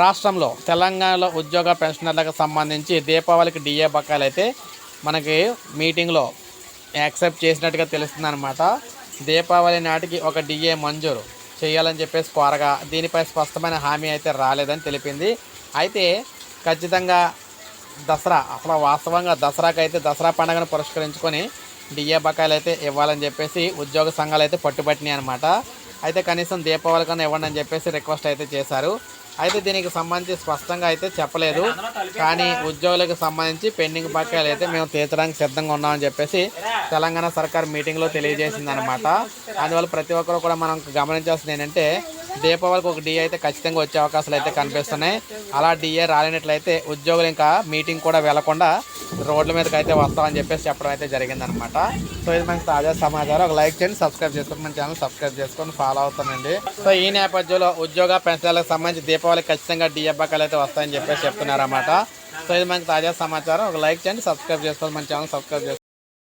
రాష్ట్రంలో తెలంగాణలో ఉద్యోగ పెన్షనర్లకు సంబంధించి దీపావళికి డిఏ బకాయిలు అయితే మనకి మీటింగ్లో యాక్సెప్ట్ చేసినట్టుగా తెలుస్తుందన్నమాట. దీపావళి నాటికి ఒక డిఏ మంజూరు చేయాలని చెప్పేసి కోరగా దీనిపై స్పష్టమైన హామీ అయితే రాలేదని తెలిపింది. అయితే ఖచ్చితంగా దసరా అసలు వాస్తవంగా దసరాకు అయితే దసరా పండుగను పురస్కరించుకొని డిఏ బకాయిలు అయితే ఇవ్వాలని చెప్పేసి ఉద్యోగ సంఘాలు అయితే పట్టుబట్టినాయి అనమాట అయితే కనీసం దీపావళి కన్నా ఇవ్వండి అని చెప్పేసి రిక్వెస్ట్ అయితే చేశారు. అయితే దీనికి సంబంధించి స్పష్టంగా అయితే చెప్పలేదు. కానీ ఉద్యోగులకు సంబంధించి పెండింగ్ బకాయిలు అయితే మేము తీర్చడానికి సిద్ధంగా ఉన్నామని చెప్పేసి తెలంగాణ సర్కార్ మీటింగ్లో తెలియజేసింది అనమాట అందువల్ల ప్రతి ఒక్కరు కూడా మనం గమనించాల్సింది ఏంటంటే దీపావళికి ఒక డిఏ అయితే ఖచ్చితంగా వచ్చే అవకాశాలు అయితే కనిపిస్తున్నాయి. అలా డిఏ రాలేనట్లయితే ఉద్యోగులు ఇంకా మీటింగ్ కూడా వెళ్ళకుండా రోడ్ల మీదకి అయితే వస్తామని చెప్పేసి చెప్పడం అయితే జరిగిందనమాట. సో ఇది మనకి తాజా సమాచారం. ఒక లైక్ చేయండి సబ్స్క్రైబ్ చేసుకుని మన ఛానల్ సబ్స్క్రైబ్ చేసుకొని ఫాలో అవుతానండి. సో ఈ నేపథ్యంలో ఉద్యోగ పెన్షన్లకు సంబంధించి దీపావళి ఖచ్చితంగా డిఎబ్బకాలు అయితే వస్తాయని చెప్పేసి చెప్తున్నారన్నమాట. సో ఇది మనకి తాజా సమాచారం. ఒక లైక్ చేయండి సబ్స్క్రైబ్ చేసుకొని మన ఛానల్ సబ్స్క్రైబ్ చేసుకోండి